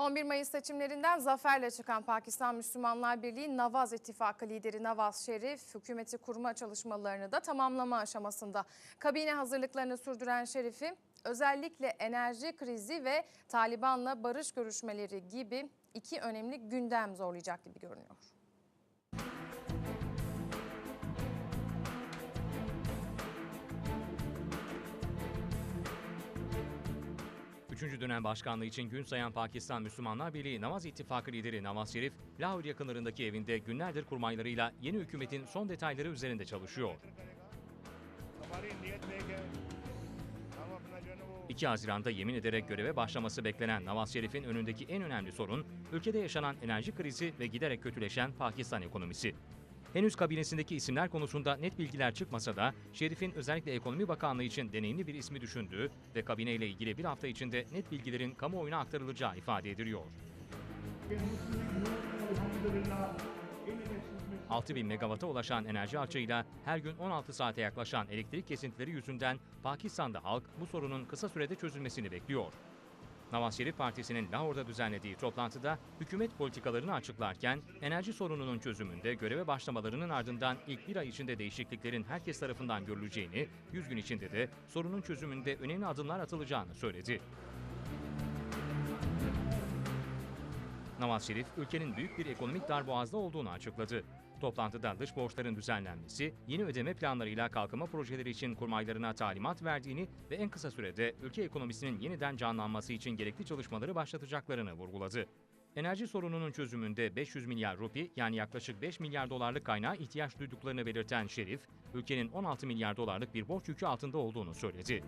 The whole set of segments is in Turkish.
11 Mayıs seçimlerinden zaferle çıkan Pakistan Müslümanlar Birliği Navaz İttifakı lideri Navaz Şerif hükümeti kurma çalışmalarını da tamamlama aşamasında. Kabine hazırlıklarını sürdüren Şerif'i özellikle enerji krizi ve Taliban'la barış görüşmeleri gibi iki önemli gündem zorlayacak gibi görünüyor. Üçüncü dönem başkanlığı için gün sayan Pakistan Müslümanlar Birliği Namaz İttifakı lideri Nawaz Şerif, Lahor yakınlarındaki evinde günlerdir kurmaylarıyla yeni hükümetin son detayları üzerinde çalışıyor. 2 Haziran'da yemin ederek göreve başlaması beklenen Nawaz Şerif'in önündeki en önemli sorun, ülkede yaşanan enerji krizi ve giderek kötüleşen Pakistan ekonomisi. Henüz kabinesindeki isimler konusunda net bilgiler çıkmasa da Şerif'in özellikle Ekonomi Bakanlığı için deneyimli bir ismi düşündüğü ve kabineyle ilgili bir hafta içinde net bilgilerin kamuoyuna aktarılacağı ifade ediliyor. 6000 megawata ulaşan enerji açığıyla her gün 16 saate yaklaşan elektrik kesintileri yüzünden Pakistan'da halk bu sorunun kısa sürede çözülmesini bekliyor. Nawaz Şerif Partisi'nin Lahore'da düzenlediği toplantıda hükümet politikalarını açıklarken enerji sorununun çözümünde göreve başlamalarının ardından ilk bir ay içinde değişikliklerin herkes tarafından görüleceğini, 100 gün içinde de sorunun çözümünde önemli adımlar atılacağını söyledi. Nawaz Şerif, ülkenin büyük bir ekonomik darboğazda olduğunu açıkladı. Toplantıda dış borçların düzenlenmesi, yeni ödeme planlarıyla kalkınma projeleri için kurmaylarına talimat verdiğini ve en kısa sürede ülke ekonomisinin yeniden canlanması için gerekli çalışmaları başlatacaklarını vurguladı. Enerji sorununun çözümünde 500 milyar rupi yani yaklaşık 5 milyar dolarlık kaynağa ihtiyaç duyduklarını belirten Şerif, ülkenin 16 milyar dolarlık bir borç yükü altında olduğunu söyledi.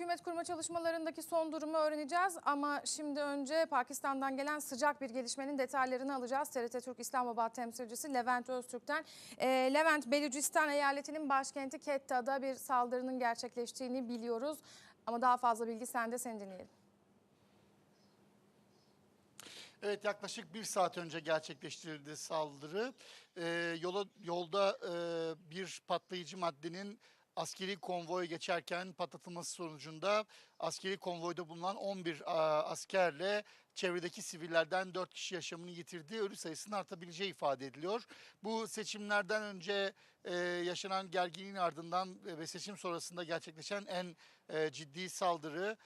Hükümet kurma çalışmalarındaki son durumu öğreneceğiz ama şimdi önce Pakistan'dan gelen sıcak bir gelişmenin detaylarını alacağız. TRT Türk İslamabad temsilcisi Levent Öztürk'ten. Ee, Levent, Belucistan eyaletinin başkenti Ketta'da bir saldırının gerçekleştiğini biliyoruz. Ama daha fazla bilgi sende seni dinleyelim. Evet yaklaşık bir saat önce gerçekleştirildi saldırı. Ee, yola, yolda e, bir patlayıcı maddenin askeri konvoy geçerken patlatılması sonucunda askeri konvoyda bulunan 11 a, askerle çevredeki sivillerden 4 kişi yaşamını yitirdi. Ölü sayısının artabileceği ifade ediliyor. Bu seçimlerden önce e, yaşanan gerginliğin ardından e, ve seçim sonrasında gerçekleşen en e, ciddi saldırı.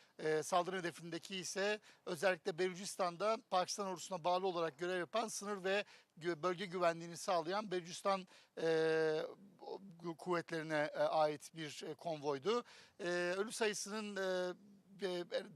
Saldırı hedefindeki ise özellikle Belucistan'da Pakistan ordusuna bağlı olarak görev yapan sınır ve bölge güvenliğini sağlayan Belucistan kuvvetlerine e, ait bir e, konvoydu. E, ölü sayısının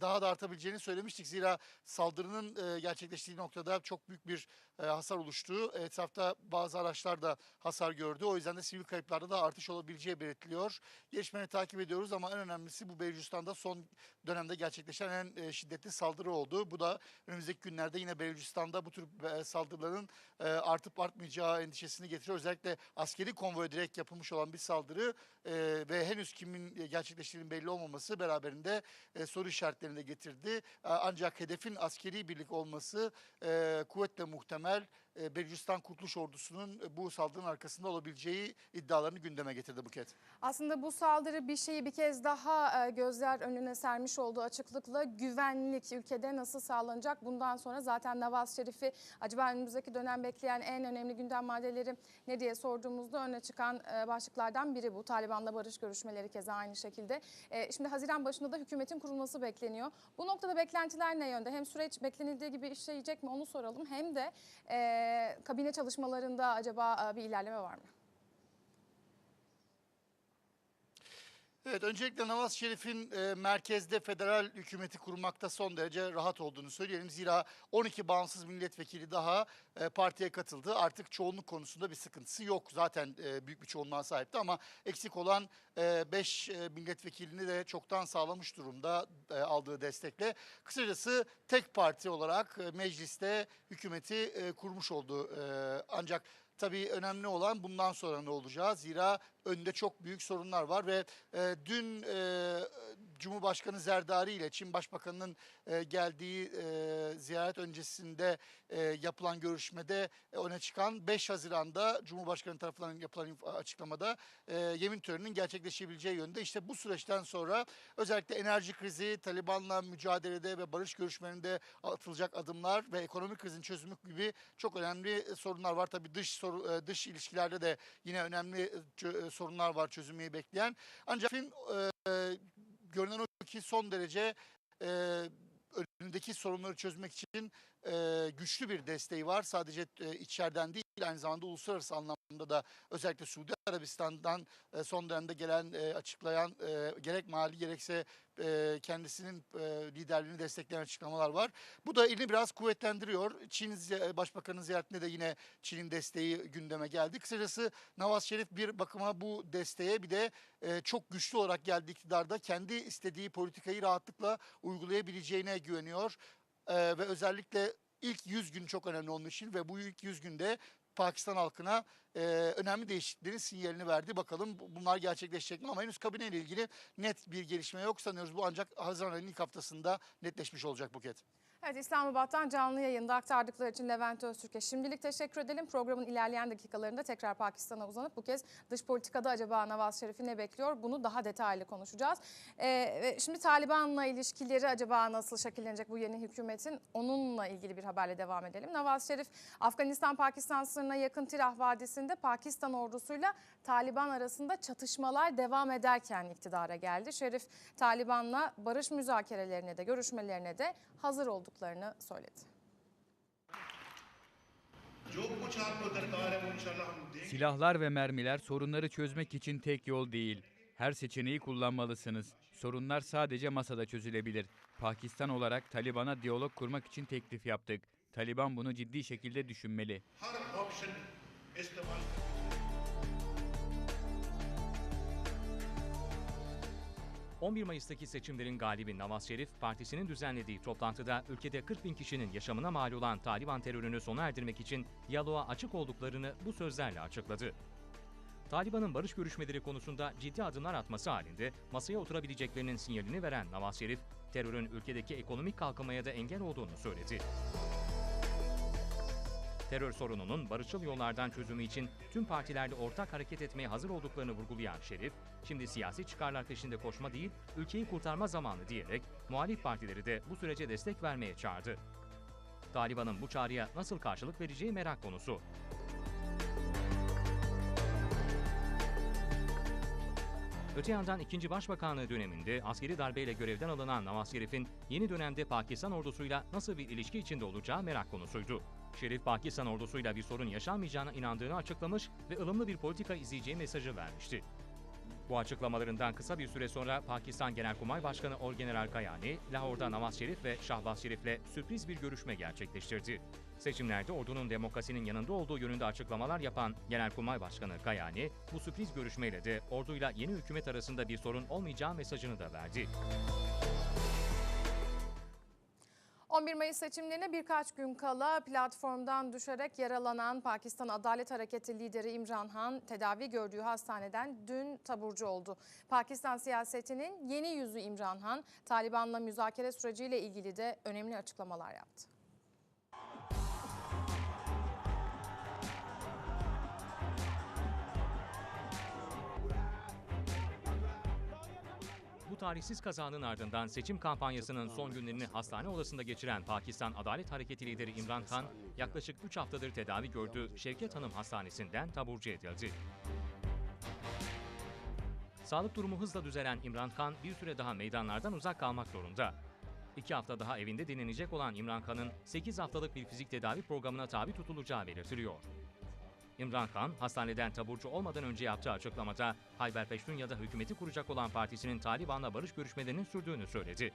daha da artabileceğini söylemiştik. Zira saldırının e, gerçekleştiği noktada çok büyük bir e, hasar oluştu. Etrafta bazı araçlar da hasar gördü. O yüzden de sivil kayıplarda da artış olabileceği belirtiliyor. Gelişmeleri takip ediyoruz ama en önemlisi bu Belucistan'da son dönemde gerçekleşen en e, şiddetli saldırı oldu. Bu da önümüzdeki günlerde yine Belucistan'da bu tür e, saldırıların e, artıp artmayacağı endişesini getiriyor. Özellikle askeri konvoya direkt yapılmış olan bir saldırı e, ve henüz kimin e, gerçekleştirdiğinin belli olmaması beraberinde e, soru işaretlerini de getirdi. E, ancak hedefin askeri birlik olması e, kuvvetle muhtemel e, Belucistan Kurtuluş Ordusu'nun e, bu saldırının arkasında olabileceği iddialarını gündeme getirdi Buket. Aslında bu saldırı bir şeyi bir kez daha e, gözler önüne sermiş olduğu açıklıkla güvenlik ülkede nasıl sağlanacak? Bundan sonra zaten Navaz Şerif'i acaba önümüzdeki dönem bekleyen en önemli gündem maddeleri ne diye sorduğumuzda öne çıkan e, başlıklardan biri bu. Taliban'la barış görüşmeleri keza aynı şekilde. Şimdi Haziran başında da hükümetin kurulması bekleniyor. Bu noktada beklentiler ne yönde? Hem süreç beklenildiği gibi işleyecek mi onu soralım hem de e, kabine çalışmalarında acaba bir ilerleme var mı? Evet, öncelikle Navaz Şerif'in e, merkezde federal hükümeti kurmakta son derece rahat olduğunu söyleyelim. Zira 12 bağımsız milletvekili daha e, partiye katıldı. Artık çoğunluk konusunda bir sıkıntısı yok. Zaten e, büyük bir çoğunluğa sahipti ama eksik olan 5 milletvekilini de çoktan sağlamış durumda e, aldığı destekle. Kısacası tek parti olarak e, mecliste hükümeti e, kurmuş oldu. E, ancak Tabii önemli olan bundan sonra ne olacağı. Zira önünde çok büyük sorunlar var ve e, dün e, Cumhurbaşkanı Zerdari ile Çin Başbakanı'nın e, geldiği e, ziyaret öncesinde e, yapılan görüşmede e, öne çıkan 5 Haziran'da Cumhurbaşkanı tarafından yapılan açıklamada e, yemin töreninin gerçekleşebileceği yönde. İşte bu süreçten sonra özellikle enerji krizi, Taliban'la mücadelede ve barış görüşmelerinde atılacak adımlar ve ekonomik krizin çözümü gibi çok önemli e, sorunlar var. Tabii dış soru, e, dış ilişkilerde de yine önemli e, sorunlar var çözülmeyi bekleyen. Ancak Çin, e, görünen o ki son derece e, önündeki sorunları çözmek için e, güçlü bir desteği var. Sadece e, içeriden değil aynı zamanda uluslararası anlamda da özellikle Suudi Arabistan'dan son dönemde gelen açıklayan gerek mali gerekse kendisinin liderliğini destekleyen açıklamalar var. Bu da elini biraz kuvvetlendiriyor. Çin Başbakanı'nın ziyaretinde de yine Çin'in desteği gündeme geldi. Kısacası Nawaz Şerif bir bakıma bu desteğe bir de çok güçlü olarak geldiği iktidarda kendi istediği politikayı rahatlıkla uygulayabileceğine güveniyor. Ve özellikle ilk 100 gün çok önemli onun için ve bu ilk 100 günde Pakistan halkına e, önemli değişikliklerin sinyalini verdi. Bakalım bu- bunlar gerçekleşecek mi? Ama henüz kabineyle ilgili net bir gelişme yok. Sanıyoruz bu ancak Haziran ayının ilk haftasında netleşmiş olacak Buket. Evet İslamabad'dan canlı yayında aktardıkları için Levent Öztürk'e şimdilik teşekkür edelim. Programın ilerleyen dakikalarında tekrar Pakistan'a uzanıp bu kez dış politikada acaba Nawaz Şerif'i ne bekliyor? Bunu daha detaylı konuşacağız. Ee, şimdi Taliban'la ilişkileri acaba nasıl şekillenecek bu yeni hükümetin? Onunla ilgili bir haberle devam edelim. Nawaz Şerif Afganistan-Pakistan sınırına yakın Tirah Vadisi'nde Pakistan ordusuyla Taliban arasında çatışmalar devam ederken iktidara geldi. Şerif Taliban'la barış müzakerelerine de görüşmelerine de hazır olduklarını söyledi. Silahlar ve mermiler sorunları çözmek için tek yol değil. Her seçeneği kullanmalısınız. Sorunlar sadece masada çözülebilir. Pakistan olarak Taliban'a diyalog kurmak için teklif yaptık. Taliban bunu ciddi şekilde düşünmeli. 11 Mayıs'taki seçimlerin galibi Nawaz Şerif, partisinin düzenlediği toplantıda ülkede 40 bin kişinin yaşamına mal olan Taliban terörünü sona erdirmek için diyaloğa açık olduklarını bu sözlerle açıkladı. Taliban'ın barış görüşmeleri konusunda ciddi adımlar atması halinde masaya oturabileceklerinin sinyalini veren Nawaz Şerif, terörün ülkedeki ekonomik kalkınmaya da engel olduğunu söyledi. Terör sorununun barışçıl yollardan çözümü için tüm partilerle ortak hareket etmeye hazır olduklarını vurgulayan Şerif, şimdi siyasi çıkarlar peşinde koşma değil, ülkeyi kurtarma zamanı diyerek muhalif partileri de bu sürece destek vermeye çağırdı. Taliban'ın bu çağrıya nasıl karşılık vereceği merak konusu. Öte yandan 2. Başbakanlığı döneminde askeri darbeyle görevden alınan Nawaz Şerif'in yeni dönemde Pakistan ordusuyla nasıl bir ilişki içinde olacağı merak konusuydu. Şerif Pakistan ordusuyla bir sorun yaşanmayacağına inandığını açıklamış ve ılımlı bir politika izleyeceği mesajı vermişti. Bu açıklamalarından kısa bir süre sonra Pakistan Genelkurmay Başkanı Orgeneral Kayani, Lahor'da Nawaz Şerif ve Şahbaz Şerif'le sürpriz bir görüşme gerçekleştirdi. Seçimlerde ordunun demokrasinin yanında olduğu yönünde açıklamalar yapan Genelkurmay Başkanı Kayani, bu sürpriz görüşmeyle de orduyla yeni hükümet arasında bir sorun olmayacağı mesajını da verdi. 11 Mayıs seçimlerine birkaç gün kala platformdan düşerek yaralanan Pakistan Adalet Hareketi lideri İmran Han tedavi gördüğü hastaneden dün taburcu oldu. Pakistan siyasetinin yeni yüzü İmran Han, Taliban'la müzakere süreciyle ilgili de önemli açıklamalar yaptı. Tarihsiz kazanın ardından seçim kampanyasının son günlerini hastane odasında geçiren Pakistan Adalet Hareketi lideri İmran Khan, yaklaşık 3 haftadır tedavi gördüğü Şevket Hanım Hastanesi'nden taburcu edildi. Sağlık durumu hızla düzelen İmran Khan bir süre daha meydanlardan uzak kalmak zorunda. İki hafta daha evinde dinlenecek olan İmran Khan'ın 8 haftalık bir fizik tedavi programına tabi tutulacağı belirtiliyor. İmran Khan, hastaneden taburcu olmadan önce yaptığı açıklamada Hayber Peştunya'da hükümeti kuracak olan partisinin Taliban'la barış görüşmelerinin sürdüğünü söyledi.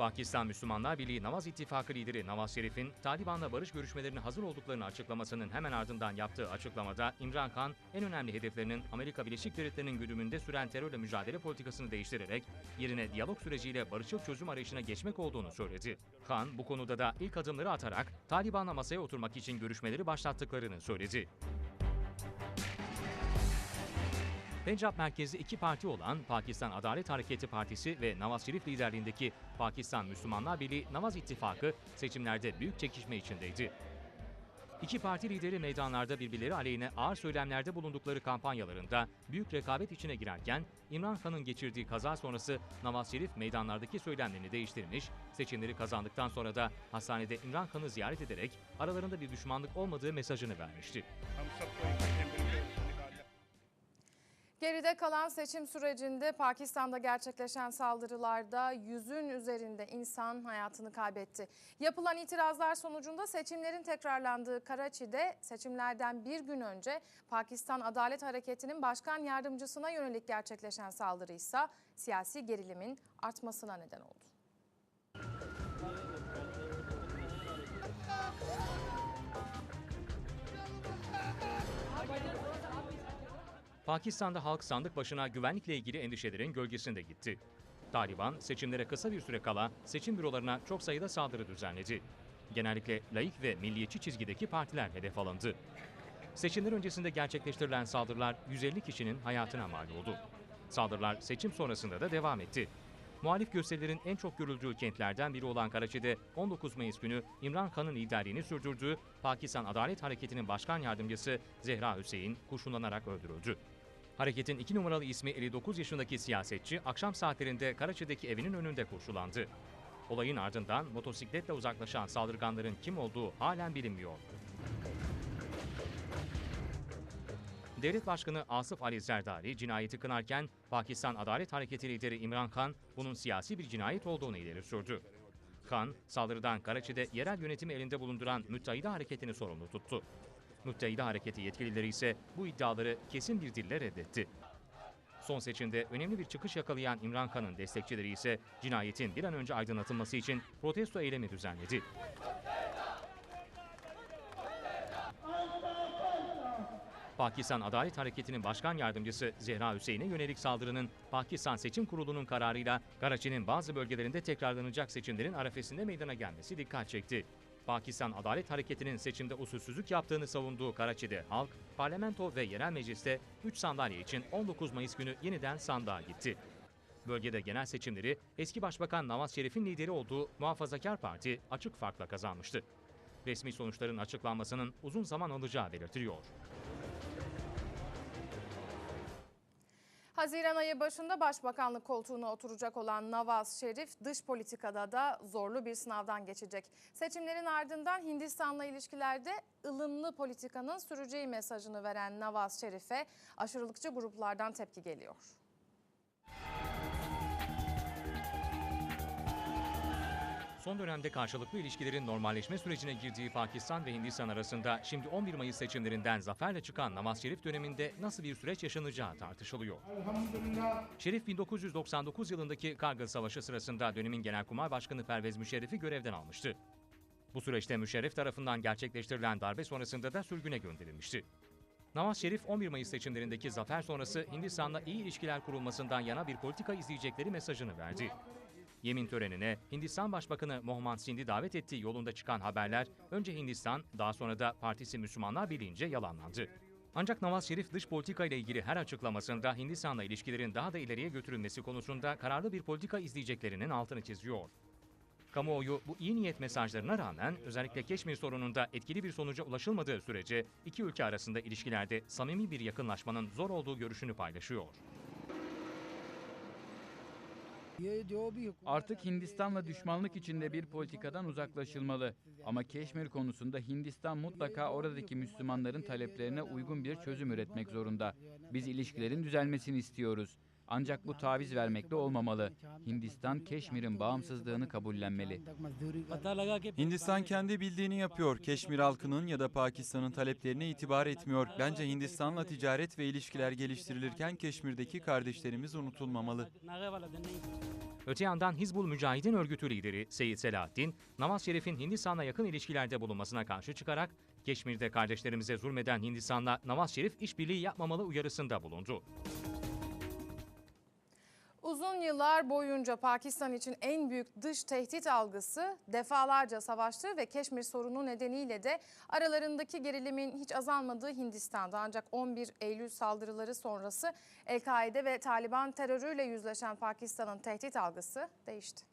Pakistan Müslümanlar Birliği Namaz İttifakı lideri Nawaz Şerif'in Taliban'la barış görüşmelerine hazır olduklarını açıklamasının hemen ardından yaptığı açıklamada İmran Khan en önemli hedeflerinin Amerika Birleşik Devletleri'nin güdümünde süren terörle mücadele politikasını değiştirerek yerine diyalog süreciyle barışçıl çözüm arayışına geçmek olduğunu söyledi. Khan bu konuda da ilk adımları atarak Taliban'la masaya oturmak için görüşmeleri başlattıklarını söyledi. Pencap merkezli iki parti olan Pakistan Adalet Hareketi Partisi ve Nawaz Şerif liderliğindeki Pakistan Müslümanlar Birliği Nawaz İttifakı seçimlerde büyük çekişme içindeydi. İki parti lideri meydanlarda birbirleri aleyhine ağır söylemlerde bulundukları kampanyalarında büyük rekabet içine girerken İmran Khan'ın geçirdiği kaza sonrası Nawaz Şerif meydanlardaki söylemlerini değiştirmiş, seçimleri kazandıktan sonra da hastanede İmran Khan'ı ziyaret ederek aralarında bir düşmanlık olmadığı mesajını vermişti. Geride kalan seçim sürecinde Pakistan'da gerçekleşen saldırılarda yüzün üzerinde insan hayatını kaybetti. Yapılan itirazlar sonucunda seçimlerin tekrarlandığı Karachi'de seçimlerden bir gün önce Pakistan Adalet Hareketi'nin başkan yardımcısına yönelik gerçekleşen saldırı ise siyasi gerilimin artmasına neden oldu. Pakistan'da halk sandık başına güvenlikle ilgili endişelerin gölgesinde gitti. Taliban seçimlere kısa bir süre kala seçim bürolarına çok sayıda saldırı düzenledi. Genellikle laik ve milliyetçi çizgideki partiler hedef alındı. Seçimler öncesinde gerçekleştirilen saldırılar 150 kişinin hayatına mal oldu. Saldırılar seçim sonrasında da devam etti. Muhalif gösterilerin en çok görüldüğü kentlerden biri olan Karachi'de 19 Mayıs günü İmran Khan'ın liderliğini sürdürdüğü Pakistan Adalet Hareketi'nin başkan yardımcısı Zehra Hüseyin kurşunlanarak öldürüldü. Hareketin iki numaralı ismi 59 yaşındaki siyasetçi akşam saatlerinde Karachi'deki evinin önünde kurşulandı. Olayın ardından motosikletle uzaklaşan saldırganların kim olduğu halen bilinmiyor. Devlet Başkanı Asif Ali Zerdari cinayeti kınarken Pakistan Adalet Hareketi lideri İmran Khan bunun siyasi bir cinayet olduğunu ileri sürdü. Khan, saldırıdan Karachi'de yerel yönetimi elinde bulunduran Müttehide Hareketi'ni sorumlu tuttu. Müttehide Hareketi yetkilileri ise bu iddiaları kesin bir dille reddetti. Son seçimde önemli bir çıkış yakalayan İmran Khan'ın destekçileri ise cinayetin bir an önce aydınlatılması için protesto eylemi düzenledi. Pakistan Adalet Hareketi'nin başkan yardımcısı Zehra Hüseyin'e yönelik saldırının Pakistan Seçim Kurulu'nun kararıyla Karachi'nin bazı bölgelerinde tekrarlanacak seçimlerin arefesinde meydana gelmesi dikkat çekti. Pakistan Adalet Hareketi'nin seçimde usulsüzlük yaptığını savunduğu Karachi'de halk, parlamento ve yerel mecliste 3 sandalye için 19 Mayıs günü yeniden sandığa gitti. Bölgede genel seçimleri eski Başbakan Nawaz Şerif'in lideri olduğu Muhafazakar Parti açık farkla kazanmıştı. Resmi sonuçların açıklanmasının uzun zaman alacağı belirtiliyor. Haziran ayı başında başbakanlık koltuğuna oturacak olan Nawaz Şerif dış politikada da zorlu bir sınavdan geçecek. Seçimlerin ardından Hindistan'la ilişkilerde ılımlı politikanın süreceği mesajını veren Nawaz Şerif'e aşırılıkçı gruplardan tepki geliyor. Son dönemde karşılıklı ilişkilerin normalleşme sürecine girdiği Pakistan ve Hindistan arasında şimdi 11 Mayıs seçimlerinden zaferle çıkan Namaz Şerif döneminde nasıl bir süreç yaşanacağı tartışılıyor. Şerif 1999 yılındaki Kargıl Savaşı sırasında dönemin Genelkurmay Başkanı Pervez Müşerref'i görevden almıştı. Bu süreçte Müşerref tarafından gerçekleştirilen darbe sonrasında da sürgüne gönderilmişti. Nawaz Şerif 11 Mayıs seçimlerindeki zafer sonrası Hindistan'la iyi ilişkiler kurulmasından yana bir politika izleyecekleri mesajını verdi. Yemin törenine Hindistan Başbakanı Mohammad Sindhi davet ettiği yolunda çıkan haberler önce Hindistan daha sonra da partisi Müslümanlar Birliği'nce yalanlandı. Ancak Nawaz Şerif dış politika ile ilgili her açıklamasında Hindistan'la ilişkilerin daha da ileriye götürülmesi konusunda kararlı bir politika izleyeceklerinin altını çiziyor. Kamuoyu bu iyi niyet mesajlarına rağmen özellikle Keşmir sorununda etkili bir sonuca ulaşılmadığı sürece iki ülke arasında ilişkilerde samimi bir yakınlaşmanın zor olduğu görüşünü paylaşıyor. Artık Hindistan'la düşmanlık içinde bir politikadan uzaklaşılmalı. Ama Keşmir konusunda Hindistan mutlaka oradaki Müslümanların taleplerine uygun bir çözüm üretmek zorunda. Biz ilişkilerin düzelmesini istiyoruz. Ancak bu taviz vermekle olmamalı. Hindistan Keşmir'in bağımsızlığını kabullenmeli. Hindistan kendi bildiğini yapıyor. Keşmir halkının ya da Pakistan'ın taleplerine itibar etmiyor. Bence Hindistan'la ticaret ve ilişkiler geliştirilirken Keşmir'deki kardeşlerimiz unutulmamalı. Öte yandan Hizbul Mücahidin örgütü lideri Seyyid Selahattin, Nawaz Şerif'in Hindistan'la yakın ilişkilerde bulunmasına karşı çıkarak Keşmir'de kardeşlerimize zulmeden Hindistan'la Nawaz Şerif işbirliği yapmamalı uyarısında bulundu. Uzun yıllar boyunca Pakistan için en büyük dış tehdit algısı defalarca savaştığı ve Keşmir sorunu nedeniyle de aralarındaki gerilimin hiç azalmadığı Hindistan'da. Ancak 11 Eylül saldırıları sonrası El-Kaide ve Taliban terörüyle yüzleşen Pakistan'ın tehdit algısı değişti.